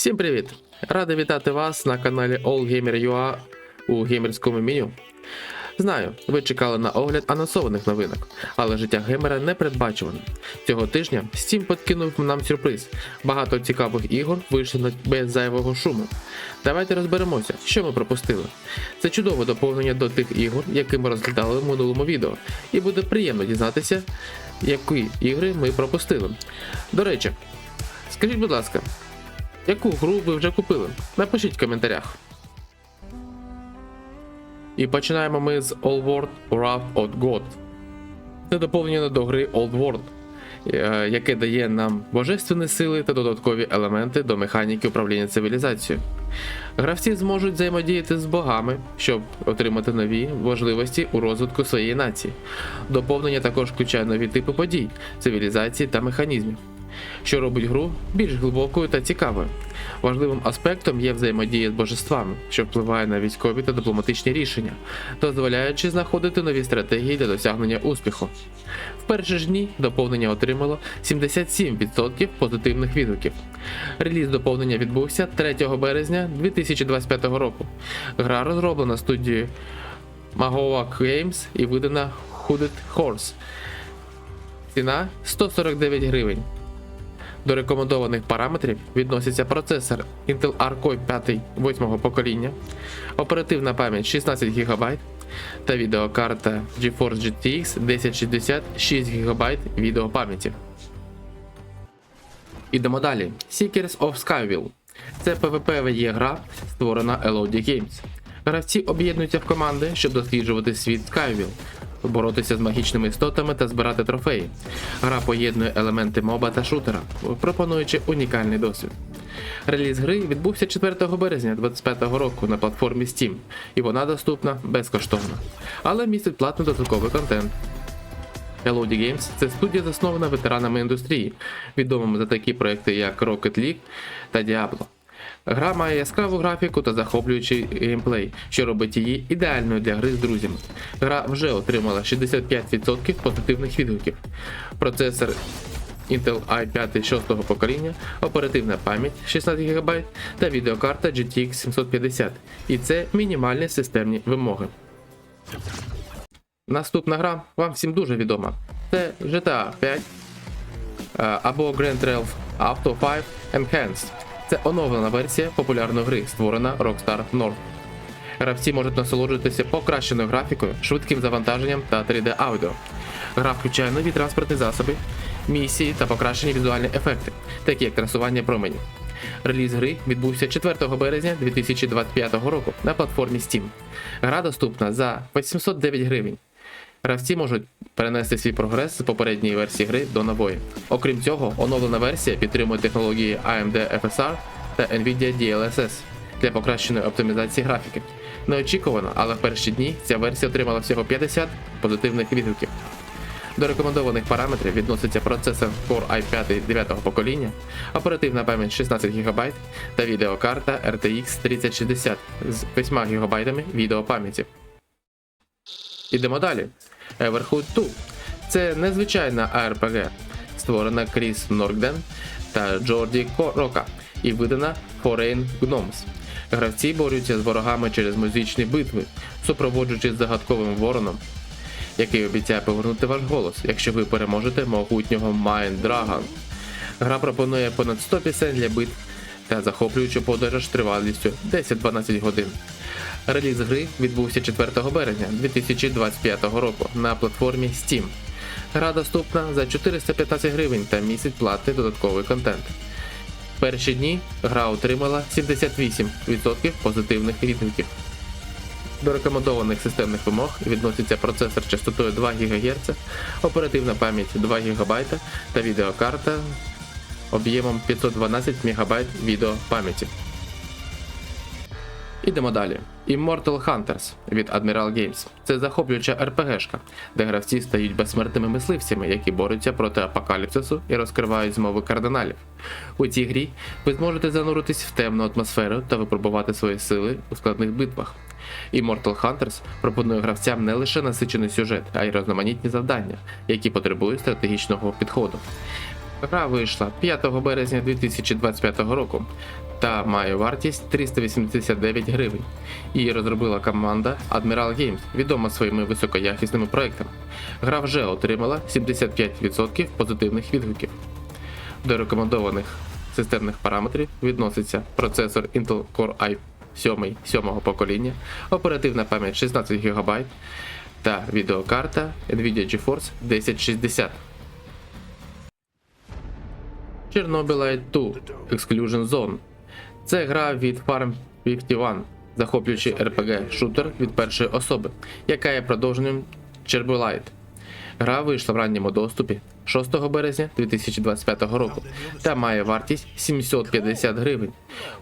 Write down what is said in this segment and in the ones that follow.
Всім привіт! Радий вітати вас на каналі AllGamer.ua у геймерському меню. Знаю, ви чекали на огляд анонсованих новинок, але життя геймера не передбачуване. Цього тижня Steam подкинув нам сюрприз. Багато цікавих ігор вийшли без зайвого шуму. Давайте розберемося, що ми пропустили. Це чудове доповнення до тих ігор, які ми розглядали в минулому відео, і буде приємно дізнатися, які ігри ми пропустили. До речі, скажіть, будь ласка, Яку гру ви вже купили? Напишіть в коментарях. І починаємо ми з All World Wrath of God. Це доповнення до гри Old World, е, яке дає нам божественні сили та додаткові елементи до механіки управління цивілізацією. Гравці зможуть взаємодіяти з богами, щоб отримати нові можливості у розвитку своєї нації. Доповнення також включає нові типи подій, цивілізації та механізмів що робить гру більш глибокою та цікавою. Важливим аспектом є взаємодія з божествами, що впливає на військові та дипломатичні рішення, дозволяючи знаходити нові стратегії для досягнення успіху. В перші ж дні доповнення отримало 77% позитивних відгуків. Реліз доповнення відбувся 3 березня 2025 року. Гра розроблена студією Magoa Games і видана Hooded Horse. Ціна 149 гривень. До рекомендованих параметрів відносяться процесор Intel Core 5 8 покоління, оперативна пам'ять 16 ГБ та відеокарта GeForce GTX 1060 6 ГБ відеопам'яті. Ідемо далі. Seekers of Skyville. Це PvP є гра, створена Elodie Games. Гравці об'єднуються в команди, щоб досліджувати світ Skyville, боротися з магічними істотами та збирати трофеї. Гра поєднує елементи моба та шутера, пропонуючи унікальний досвід. Реліз гри відбувся 4 березня 2025 року на платформі Steam, і вона доступна безкоштовно, але містить платний додатковий контент. Elodie Games – це студія, заснована ветеранами індустрії, відомими за такі проекти, як Rocket League та Diablo. Гра має яскраву графіку та захоплюючий геймплей, що робить її ідеальною для гри з друзями. Гра вже отримала 65% позитивних відгуків. Процесор Intel i5 6 покоління, оперативна пам'ять 16 ГБ та відеокарта GTX 750. І це мінімальні системні вимоги. Наступна гра вам всім дуже відома. Це GTA 5 е, або Grand Theft Auto 5 Enhanced. Це оновлена версія популярної гри, створена Rockstar North. Гравці можуть насолоджуватися покращеною графікою, швидким завантаженням та 3D аудіо. Гра включає нові транспортні засоби, місії та покращені візуальні ефекти, такі як трасування променів. Реліз гри відбувся 4 березня 2025 року на платформі Steam. Гра доступна за 809 гривень. Гравці можуть перенести свій прогрес з попередньої версії гри до нової. Окрім цього, оновлена версія підтримує технології AMD FSR та Nvidia DLSS для покращеної оптимізації графіки. Неочікувано, але в перші дні ця версія отримала всього 50 позитивних відгуків. До рекомендованих параметрів відноситься процесор Core i5 9 покоління, оперативна пам'ять 16 ГБ та відеокарта RTX 3060 з 8 ГБ відеопам'яті. Ідемо далі. Everhood 2. Це незвичайна ARPG, створена Кріс Норгден та Джорді Рока і видана Foreign Gnomes. Гравці борються з ворогами через музичні битви, супроводжуючись загадковим вороном, який обіцяє повернути ваш голос, якщо ви переможете могутнього Mind Dragon. Гра пропонує понад 100 пісень для битв та захоплюючу подорож тривалістю 10-12 годин. Реліз гри відбувся 4 березня 2025 року на платформі Steam. Гра доступна за 415 гривень та містить платний додатковий контент. В Перші дні гра отримала 78% позитивних відгуків. До рекомендованих системних вимог відноситься процесор частотою 2 ГГц, оперативна пам'ять 2 ГБ та відеокарта об'ємом 512 МБ відеопам'яті. Ідемо далі. Immortal Hunters від Admiral Games. Це захоплююча РПГшка, де гравці стають безсмертними мисливцями, які борються проти апокаліпсису і розкривають змови кардиналів. У цій грі ви зможете зануритись в темну атмосферу та випробувати свої сили у складних битвах. Immortal Hunters пропонує гравцям не лише насичений сюжет, а й різноманітні завдання, які потребують стратегічного підходу. Гра вийшла 5 березня 2025 року та має вартість 389 гривень. Її розробила команда Admiral Games, відома своїми високоякісними проектами. Гра вже отримала 75% позитивних відгуків. До рекомендованих системних параметрів відноситься процесор Intel Core i 7 7 покоління, оперативна пам'ять 16 ГБ та відеокарта Nvidia GeForce 1060. Chernobylite 2 Exclusion Zone. Це гра від Farm 51, захоплюючий RPG шутер від першої особи, яка є продовженням Chernobylite. Гра вийшла в ранньому доступі 6 березня 2025 року та має вартість 750 гривень.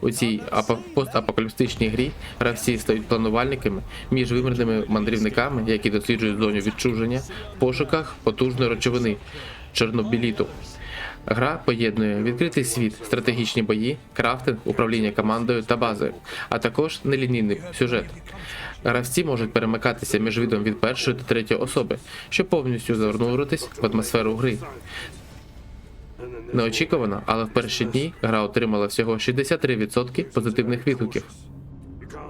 У цій апо- постапокаліптичній грі гравці стають планувальниками між вимірними мандрівниками, які досліджують зону відчуження в пошуках потужної речовини чорнобіліту. Гра поєднує відкритий світ, стратегічні бої, крафтинг, управління командою та базою, а також нелінійний сюжет. Гравці можуть перемикатися між видом від першої та третьої особи, щоб повністю зануритись в атмосферу гри. Неочікувано, але в перші дні гра отримала всього 63% позитивних відгуків.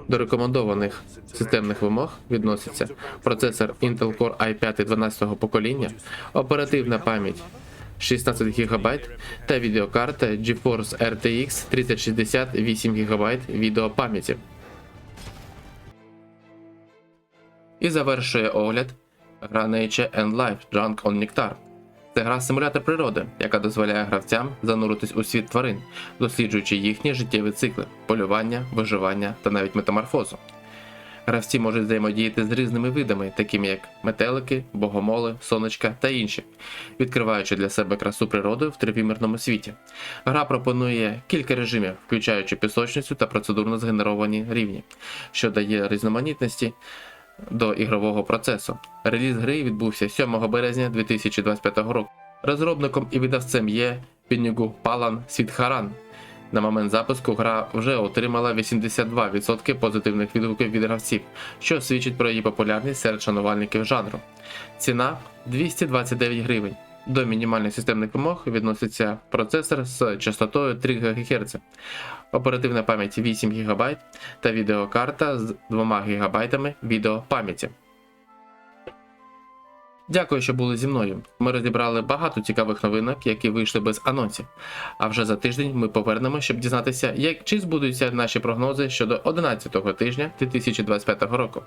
До рекомендованих системних вимог відносяться процесор Intel Core i5 12-го покоління, оперативна пам'ять 16 ГБ та відеокарта GeForce RTX 3060 8 ГБ відеопам'яті. І завершує огляд гра Nature and Life Drunk on Nectar. Це гра симулятор природи, яка дозволяє гравцям зануритись у світ тварин, досліджуючи їхні життєві цикли, полювання, виживання та навіть метаморфозу. Гравці можуть взаємодіяти з різними видами, такими як метелики, богомоли, сонечка та інші, відкриваючи для себе красу природи в тривимірному світі. Гра пропонує кілька режимів, включаючи пісочницю та процедурно згенеровані рівні, що дає різноманітності до ігрового процесу. Реліз гри відбувся 7 березня 2025 року. Розробником і видавцем є Пінюгу Палан Світхаран. На момент запуску гра вже отримала 82% позитивних відгуків від гравців, що свідчить про її популярність серед шанувальників жанру. Ціна 229 гривень. До мінімальних системних вимог відноситься процесор з частотою 3 ГГц, оперативна пам'ять 8 ГБ та відеокарта з 2 ГБ відеопам'яті. Дякую, що були зі мною. Ми розібрали багато цікавих новинок, які вийшли без анонсів. А вже за тиждень ми повернемо, щоб дізнатися, як чи збудуться наші прогнози щодо 11-го тижня 2025 року.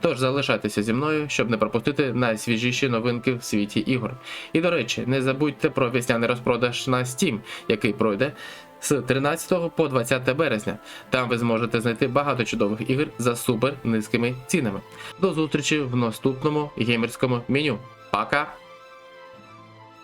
Тож залишайтеся зі мною, щоб не пропустити найсвіжіші новинки в світі ігор. І до речі, не забудьте про весняний розпродаж на Steam, який пройде з 13 по 20 березня. Там ви зможете знайти багато чудових ігор за супер низькими цінами. До зустрічі в наступному геймерському меню. Пока!